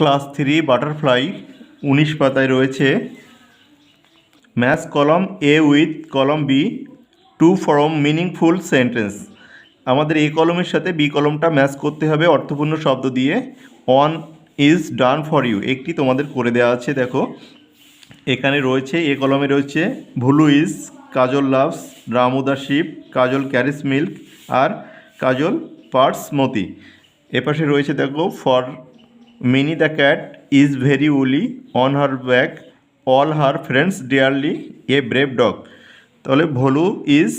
Class three butterfly উনিশ পাতায় রয়েছে। Match column A with column B, to form meaningful sentence. আমাদের A কলমের সাথে বি কলমটা ম্যাচ করতে হবে অর্থপূর্ণ শব্দ দিয়ে। One is done for you. একটি তোমাদের করে দেওয়া আছে, দেখো। এখানে রয়েছে, এ কলমে রয়েছে, Bholu is, Kajal loves Ramu the sheep Kajal carries milk R Kajal purse Moti. এপাশে রয়েছে, দেখো, for Mini the cat is very woolly on her back all her friends dearly a brave dog তাহলে Bholu is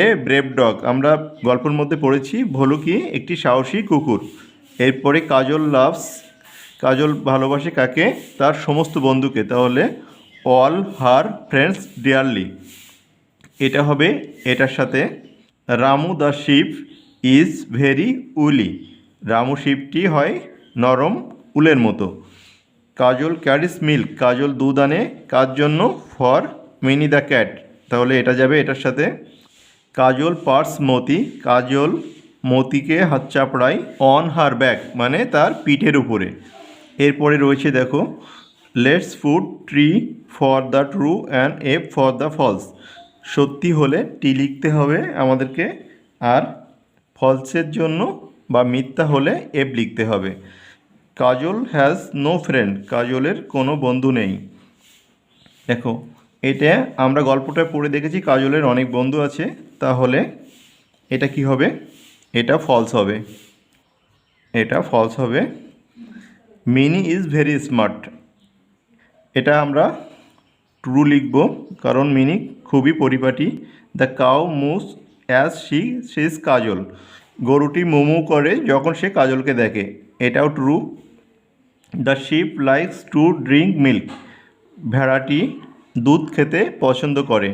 a brave dog আমরা গল্পের মধ্যে পড়েছি, ভলু কি একটি সাহসী কুকুর। এরপরে কাজল লাভস কাজল ভালোবাসে কাকে? তার সমস্ত বন্ধুকে। তাহলে অল হার ফ্রেন্ডস ডিয়ারলি এটা হবে এটার সাথে। Ramu the sheep is very woolly Ramu শিপটি হয় নরম উলের মতো। কাজল ক্যারিস মিল্ক, কাজল দুধ আনে, কার জন্য? For Mini the cat. তাহলে এটা যাবে এটার সাথে। কাজল পার্স মতি, কাজল মতিকে হাত চাপড়ায় অন হার ব্যাক মানে তার পিঠের উপরে। এরপরে রয়েছে দেখো, let's put T for the true and F for the false. সত্যি হলে টি লিখতে হবে আমাদেরকে, আর ফলসের জন্য বা মিথ্যা হলে এফ লিখতে হবে। কাজল হ্যাজ নো ফ্রেন্ড কাজলের কোনো বন্ধু নেই। দেখো, এটা আমরা গল্পটা পড়ে দেখেছি, কাজলের অনেক বন্ধু আছে। তাহলে এটা কি হবে? এটা ফলস হবে। এটা ফলস হবে। মিনি ইজ ভেরি স্মার্ট এটা আমরা ট্রু লিখব, কারণ মিনি খুবই পরিপাটি। The cow moos as she sees Kajol. গরুটি মোমো করে যখন সে কাজলকে দেখে। এটাও true the sheep likes to drink milk ভেড়াটি দুধ খেতে পছন্দ করে।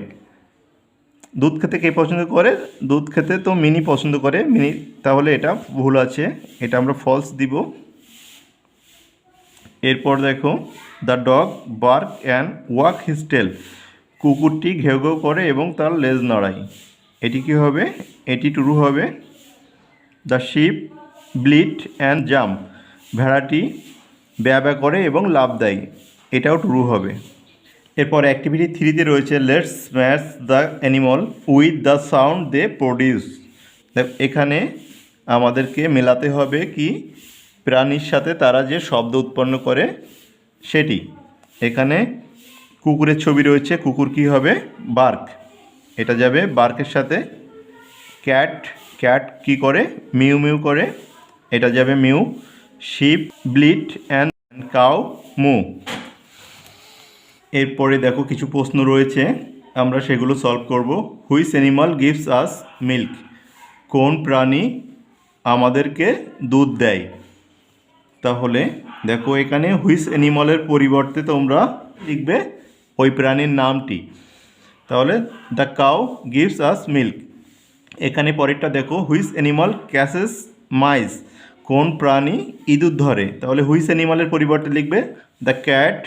দুধ খেতে কে পছন্দ করে? দুধ খেতে তো মিনি পছন্দ করে। মিনি, তাহলে এটা ভুল আছে। এটা আমরা ফলস দিব। এরপর দেখো the dog bark and wag his tail কুকুরটি ঘেউ ঘেউ করে এবং তার লেজ নাড়ায়। এটি কি হবে? এটি টুরু হবে। The sheep bleat and jump ভেড়াটি ব্যা ব্যা করে এবং লাভ দেয় এটাও ট্রু হবে। এরপর অ্যাক্টিভিটি থ্রিতে রয়েছে let's match the animal with the sound they produce এখানে আমাদেরকে মেলাতে হবে কি, প্রাণীর সাথে তারা যে শব্দ উৎপন্ন করে সেটি। এখানে কুকুরের ছবি রয়েছে, কুকুর কি হবে? বার্ক এটা যাবে বার্কের সাথে। ক্যাট ক্যাট কি করে? মিউ মিউ করে। এটা যাবে meow sheep, bleat and cow, moo. এরপরে দেখো কিছু প্রশ্ন রয়েছে। আমরা সেগুলো সলভ করব। হুইস অ্যানিমাল গিভস আস মিল্ক কোন প্রাণী আমাদেরকে দুধ দেয়? তাহলে দেখো এখানে হুইস অ্যানিমালের পরিবর্তে তোমরা লিখবে ওই প্রাণীর নামটি। তাহলে the cow gives us milk এখানে পরেরটা দেখো হুইস অ্যানিমাল ক্যাসেস মাইস কোন প্রাণী ইঁদুর ধরে? তাহলে হুইস অ্যানিমালের পরিবর্তে লিখবে? দ্য ক্যাট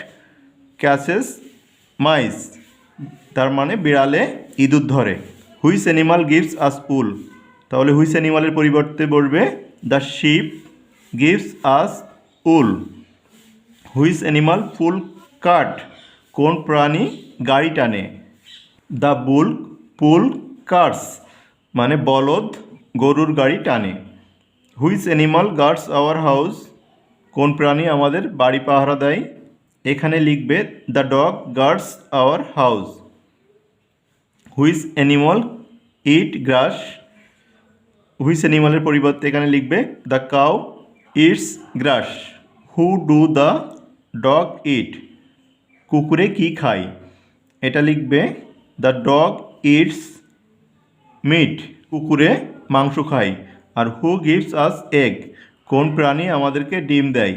ক্যাসেস মাইস তার মানে বিড়ালে ইঁদুর ধরে। হুইস অ্যানিমাল গিভস আস উল তাহলে হুইস অ্যানিমালের পরিবর্তে বলবে? The sheep gives us wool which animal pull cart কোন প্রাণী গাড়ি টানে? The bull pull carts. মানে বলদ গরুর গাড়ি টানে। হুইস অ্যানিমাল গার্ডস আওয়ার হাউস কোন প্রাণী আমাদের বাড়ি পাহারা দেয়? এখানে লিখবে the dog guards our house. Which animal eat grass. Which অ্যানিমালের পরিবর্তে এখানে লিখবে the cow eats grass. Who do the dog eat. কুকুরে কি খায়? এটা লিখবে দ্য ডগ ইটস মিট। কুকুরে মাংস খায়। আর হু গিভস আস এগ কোন প্রাণী আমাদেরকে ডিম দেয়?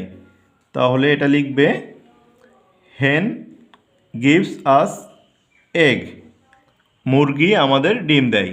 তাহলে এটা লিখবে হেন গিভস আস এগ মুরগি আমাদের ডিম দেয়।